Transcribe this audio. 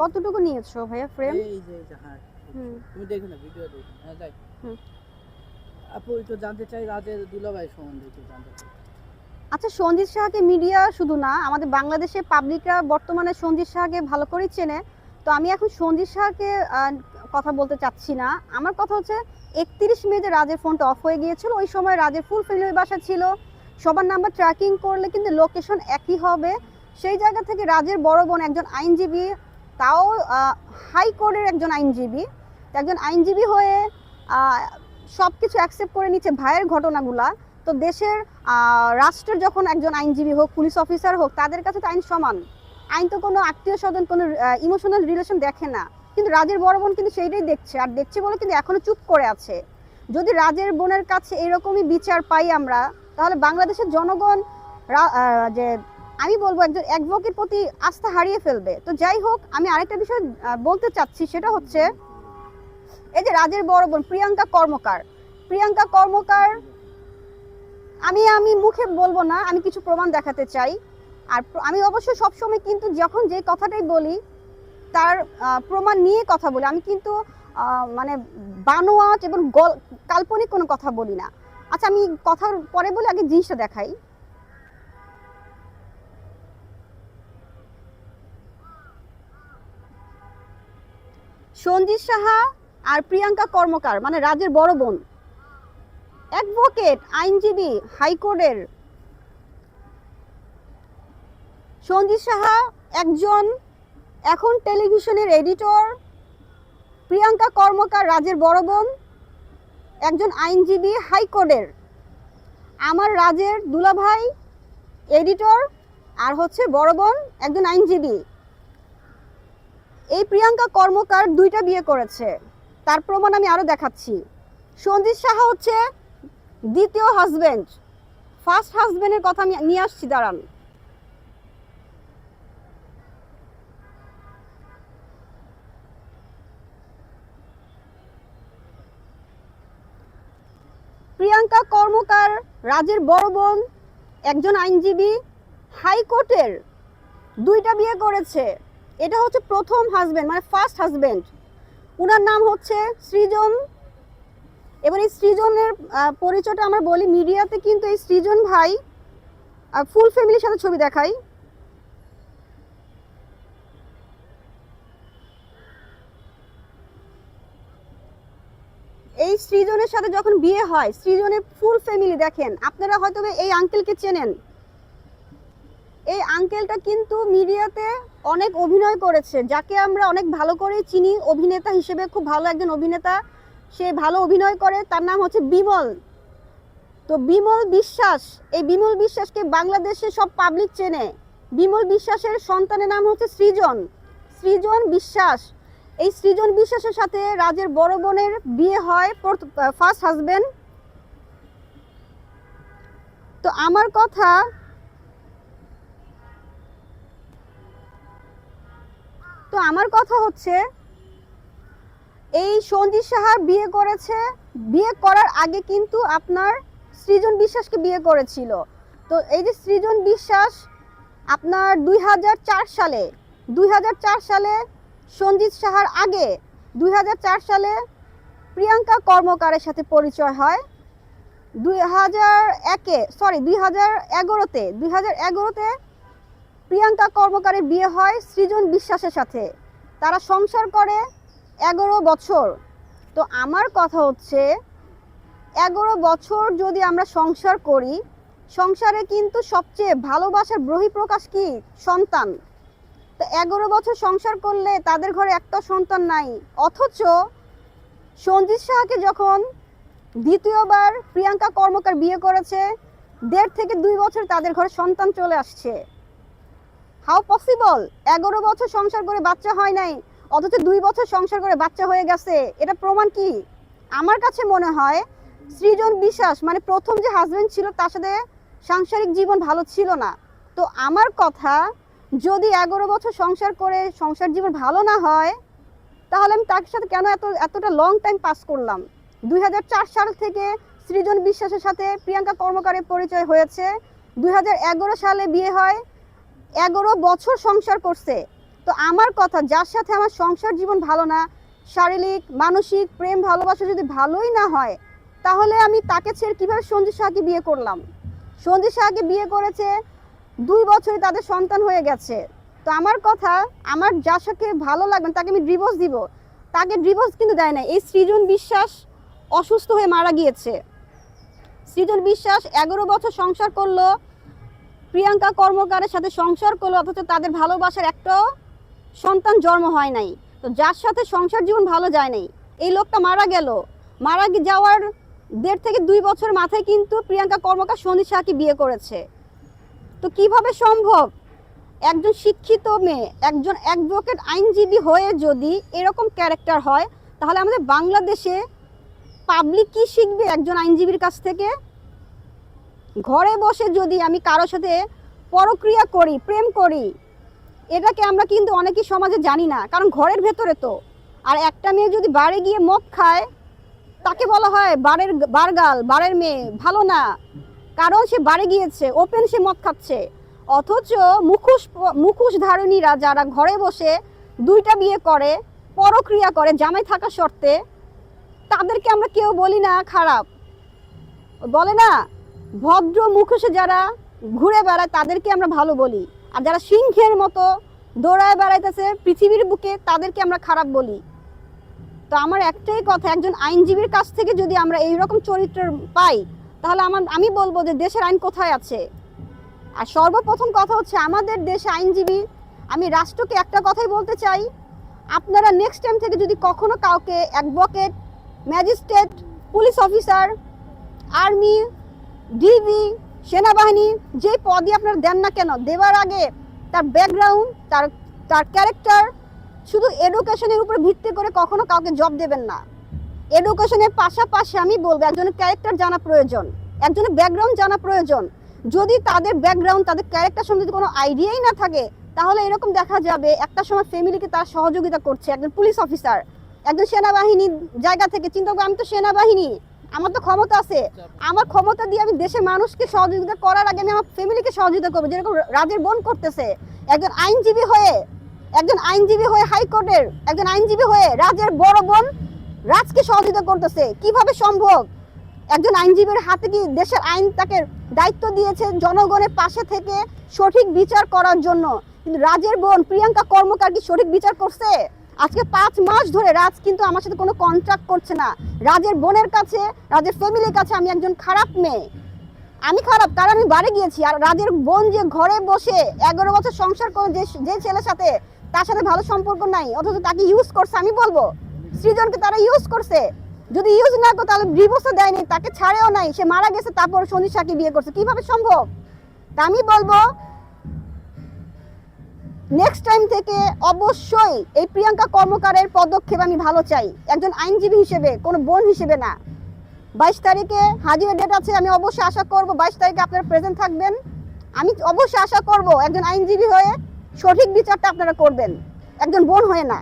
কতটুকু নিয়েছো ভাইয়া ফ্রেম এই যে এই যে, হ্যাঁ তুমি দেখো না ভিডিও দেখো হ্যাঁ যাই। আপু একটু জানতে চাই রাজের দুলাভাই সম্বন্ধে একটু জানতে চাই। আচ্ছা সঞ্জিত শাহকে মিডিয়া শুধু না আমাদের বাংলাদেশের পাবলিকরা বর্তমানে সঞ্জিত শাহকে ভালো করেই চেনে। তো আমি এখন সঞ্জিত শাহকে কথা বলতে চাচ্ছি না। আমার কথা হচ্ছে একত্রিশ মে যে রাজের ফোনটা অফ হয়ে গিয়েছিল ওই সময় রাজের ফুল ফ্যামিলির বাসা ছিল। সবার নাম্বার ট্র্যাকিং করলে কিন্তু লোকেশন একই হবে। সেই জায়গা থেকে রাজের বড় বোন একজন আইনজীবী তাও হাইকোর্টের একজন আইনজীবী একজন আইনজীবী হয়ে সব কিছু অ্যাকসেপ্ট করে নিচ্ছে ভাইয়ের ঘটনাগুলা, তো দেশের রাষ্ট্রের যখন একজন আইনজীবী হোক পুলিশ অফিসার হোক, তাদের কাছে তো আইন সমান। আইন তো কোনো আত্মীয় স্বজন, কোনো ইমোশনাল রিলেশন দেখে না। কিন্তু রাজের বড় বোন কিন্তু সেইটাই দেখছে, আর দেখছে বলে কিন্তু এখনও চুপ করে আছে। যদি রাজের বোনের কাছে এরকমই বিচার পাই আমরা, তাহলে বাংলাদেশের জনগণ যে আমি বলব একজন অ্যাডভোকেট প্রতি আস্থা হারিয়ে ফেলবে। তো যাই হোক, আমি আরেকটা বিষয় বলতে চাচ্ছি, সেটা হচ্ছে এই যে রাজের বড় বোন, প্রিয়াঙ্কা কর্মকার। প্রিয়াঙ্কা কর্মকার, আমি আমি মুখে বলব না, আমি কিছু প্রমাণ দেখাতে চাই। আর আমি অবশ্যই সবসময় কিন্তু যখন যে কথাটাই বলি, তার প্রমাণ নিয়ে কথা বলি, আমি কিন্তু মানে বানোয়াট এবং কাল্পনিক কোনো কথা বলি না। আচ্ছা আমি কথার পরে বলে আগে জিনিসটা দেখাই। সঞ্জিত সাহা আর প্রিয়াঙ্কা কর্মকার মানে রাজের বড় বোন। অ্যাডভোকেট আইনজীবী, হাইকোর্টের সঞ্জিত সাহা একজন এখন টেলিভিশনের এডিটর, প্রিয়াঙ্কা কর্মকার, রাজের বড় বোন, একজন আইনজীবী, হাইকোর্টের। আমার রাজের দুলাভাই এডিটর আর হচ্ছে বড় বোন, একজন আইনজীবী। এই প্রিয়াঙ্কা কর্মকার দুইটা বিয়ে করেছে। তার প্রমাণ আমি আরও দেখাচ্ছি। সঞ্জিত সাহা হচ্ছে দ্বিতীয় হাজবেন্ড ফার্স্ট হাজবেন্ডের কথা আমি নিয়ে আসছি, দাঁড়ান। প্রিয়াঙ্কা কর্মকার রাজের বড় বোন, একজন আইনজীবী, হাইকোর্টের দুইটা বিয়ে করেছে। এটা হচ্ছে প্রথম হাজবেন্ড মানে ফার্স্ট হাজবেন্ড ওনার নাম হচ্ছে সৃজন। এবার এই সৃজনের পরিচয়টা আমরা বলি, মিডিয়াতে কিন্তু এই সৃজন ভাই ফুল ফ্যামিলির সাথে ছবি দেখাই। এই সৃজনের সাথে যখন বিয়ে হয়, সৃজনের ফুল ফ্যামিলি দেখেন। আপনারা হয়তো এই আঙ্কেলকে চেনেন। আঙ্কেলটা কিন্তু মিডিয়াতে অনেক অভিনয় করেছে যাকে আমরা অনেক ভালো করেই চিনি। অভিনেতা হিসেবে খুব ভালো একজন অভিনেতা। সে ভালো অভিনয় করে, তার নাম হচ্ছে বিমল। তো বিমল বিশ্বাস, এই বিমল বিশ্বাসকে বাংলাদেশে সব পাবলিক চেনে। বিমল বিশ্বাসের সন্তানের নাম হচ্ছে সৃজন। সৃজন বিশ্বাস। এই সৃজন বিশ্বাসের সাথে রাজের বড় বোনের বিয়ে হয় ফার্স্ট হাজবেন্ড তো আমার কথা তো আমার কথা হচ্ছে, এই সঞ্জিত সাহার বিয়ে করেছে, বিয়ে করার আগে কিন্তু আপনার সৃজন বিশ্বাসকে বিয়ে করেছিল। তো এই যে সৃজন বিশ্বাস, আপনার দুই হাজার চার সালে, দুই হাজার চার সালে সঞ্জিত সাহার আগে, দুই হাজার চার সালে প্রিয়াঙ্কা কর্মকারের সাথে পরিচয় হয়। দুই হাজার একে সরি দুই হাজার এগারোতে, দুই হাজার এগারোতে প্রিয়াঙ্কা কর্মকারের বিয়ে হয় সৃজন বিশ্বাসের সাথে। তারা সংসার করে এগারো বছর। তো আমার কথা হচ্ছে, এগারো বছর যদি আমরা সংসার করি, সংসারে কিন্তু সবচেয়ে ভালোবাসার বহিঃপ্রকাশ কি? সন্তান। তো এগারো বছর সংসার করলে তাদের ঘরে একটা সন্তান নাই। অথচ সঞ্জিত সাহাকে যখন দ্বিতীয়বার প্রিয়াঙ্কা কর্মকার বিয়ে করেছে, দেড় থেকে দুই বছর তাদের ঘরে সন্তান চলে আসছে। হাউ পসিবল এগারো বছর সংসার করে বাচ্চা হয় নাই, অথচ দুই বছর সংসার করে বাচ্চা হয়ে গেছে, এটা প্রমাণ কি? আমার কাছে মনে হয় সৃজন বিশ্বাস মানে প্রথম যে হাজবেন্ড ছিল, তার সাথে সাংসারিক জীবন ভালো ছিল না। তো আমার কথা, যদি এগারো বছর সংসার করে সংসার জীবন ভালো না হয়, তাহলে আমি তার সাথে কেন এত, এতটা লং টাইম পাস করলাম? দুই হাজার চার সাল থেকে সৃজন বিশ্বাসের সাথে প্রিয়াঙ্কা কর্মকারের পরিচয় হয়েছে। দুই হাজার এগারো সালে বিয়ে হয় এগারো বছর সংসার করছে। তো আমার কথা, যার সাথে আমার সংসার জীবন ভালো না, শারীরিক, মানসিক প্রেম, ভালোবাসা যদি ভালোই না হয়, তাহলে আমি তাকে ছেড়ে কীভাবে সঞ্জু শাহকে বিয়ে করলাম? সঞ্জু শাহকে বিয়ে করেছে, দুই বছরে তাদের সন্তান হয়ে গেছে। তো আমার কথা, আমার যার সাথে ভালো লাগবে তাকে আমি ডিভোর্স দিব। তাকে ডিভোর্স কিন্তু দেয় না এই সৃজন বিশ্বাস অসুস্থ হয়ে মারা গিয়েছে। সৃজন বিশ্বাস এগারো বছর সংসার করল প্রিয়াঙ্কা কর্মকারের সাথে সংসার করল, অথচ তাদের ভালোবাসার একটাও সন্তান জন্ম হয় নাই। তো যার সাথে সংসার জীবন ভালো যায় নাই, এই লোকটা মারা গেল। মারা যাওয়ার দেড় থেকে দুই বছর মাথায় কিন্তু প্রিয়াঙ্কা কর্মকার সন্দীপ শাহকে বিয়ে করেছে। তো কীভাবে সম্ভব? একজন শিক্ষিত মেয়ে, একজন অ্যাডভোকেট আইনজীবী হয়ে যদি এরকম ক্যারেক্টার হয়, তাহলে আমাদের বাংলাদেশে পাবলিক কি শিখবে একজন আইনজীবীর কাছ থেকে? ঘরে বসে যদি আমি কারোর সাথে পরক্রিয়া করি, প্রেম করি, এটাকে আমরা কিন্তু অনেকেই সমাজে জানি না, কারণ ঘরের ভেতরে তো। আর একটা মেয়ে যদি বাড়ি গিয়ে মদ খায়, তাকে বলা হয় বারের বারগাল, বারের মেয়ে, ভালো না। কারণ সে বাড়ি গিয়েছে, ওপেন সে মদ খাচ্ছে। অথচ মুখোশ মুখোশ ধারণীরা যারা ঘরে বসে দুইটা বিয়ে করে, পরক্রিয়া করে, জামাই থাকা শর্তে, তাদেরকে আমরা কেউ বলি না খারাপ। বলে না? ভদ্র মুখোশে যারা ঘুরে বেড়ায়, তাদেরকে আমরা ভালো বলি। আর যারা সিংহের মতো দৌড়ায় বেড়াইতেছে, পৃথিবীর বুকে তাদেরকে আমরা খারাপ বলি। তো আমার একটাই কথা, একজন আইনজীবীর কাছ থেকে যদি আমরা এই রকম চরিত্র পাই, তাহলে আমার, আমি বলব যে দেশের আইন কোথায় আছে? আর সর্বপ্রথম কথা হচ্ছে, আমাদের দেশে আইনজীবী, আমি রাষ্ট্রকে একটা কথাই বলতে চাই, আপনারা নেক্সট টাইম থেকে যদি কখনো কাউকে advocate magistrate police officer army DB, সেনাবাহিনী, যে পদই আপনারা দেন না কেন, দেওয়ার আগে তার ব্যাকগ্রাউন্ড তার তার ক্যারেক্টার শুধু এডুকেশনের উপর ভিত্তি করে কখনো কাউকে জব দেবেন না। এডুকেশনের পাশাপাশি আমি বলব, একজনের ক্যারেক্টার জানা প্রয়োজন, একজনের ব্যাকগ্রাউন্ড জানা প্রয়োজন। যদি তাদের ব্যাকগ্রাউন্ড তাদের ক্যারেক্টার সম্বন্ধে কোনো আইডিয়াই না থাকে, তাহলে এরকম দেখা যাবে, একটা সময় ফ্যামিলিকে তার সহযোগিতা করছে, একজন পুলিশ অফিসার একজন সেনাবাহিনীর জায়গা থেকে, চিন্তা করব আমি তো সেনাবাহিনী। আমার তো ক্ষমতা আছে। আমার ক্ষমতা দিয়ে আমি দেশের মানুষকে সহযোগিতা করার আগে আমি আমার ফ্যামিলিকে সহযোগিতা করব। যেরকম রাজের বোন করতেছে, একজন আইনজীবী হয়ে, একজন আইনজীবী হয়ে হাইকোর্টের একজন আইনজীবী হয়ে রাজের বড় বোন রাজকে সহযোগিতা করতেছে। কীভাবে সম্ভব? একজন আইনজীবীর হাতে কি দেশের আইন তাকে দায়িত্ব দিয়েছে জনগণের পাশে থেকে সঠিক বিচার করার জন্য? কিন্তু রাজের বোন প্রিয়াঙ্কা কর্মকার কি সঠিক বিচার করছে? আজকে পাঁচ মাস ধরে রাজ কিন্তু আমার সাথে কোনো কন্ট্রাক্ট করছে না। রাজের বোনের কাছে, রাজের ফ্যামিলির কাছে আমি একজন খারাপ মেয়ে। আমি খারাপ কারণ আমি বাড়ি গিয়েছি। আর রাজের বোন যে ঘরে বসে এগারো বছর সংসার করে যে যে ছেলের সাথে, তার সাথে ভালো সম্পর্ক নাই, অথচ তাকে ইউজ করছে, আমি বলব, সৃজনকে তারা ইউজ করছে। যদি ইউজ না করতো তাহলে ডিভোর্সও দেয়নি, তাকে ছাড়েও নাই, সে মারা গেছে, তারপর সনিশাকে বিয়ে করছে। কীভাবে সম্ভব? তা আমি বলব নেক্সট টাইম থেকে অবশ্যই এই প্রিয়াঙ্কা কর্মকারের পদক্ষেপ আমি ভালো চাই। একজন আইনজীবী হিসেবে, কোনো বোন হিসেবে না। বাইশ তারিখে হাজিরের ডেট আছে, আমি অবশ্যই আশা করব বাইশ তারিখে আপনারা প্রেজেন্ট থাকবেন। আমি অবশ্যই আশা করব একজন আইনজীবী হয়ে সঠিক বিচারটা আপনারা করবেন। একজন বোন হয়ে না।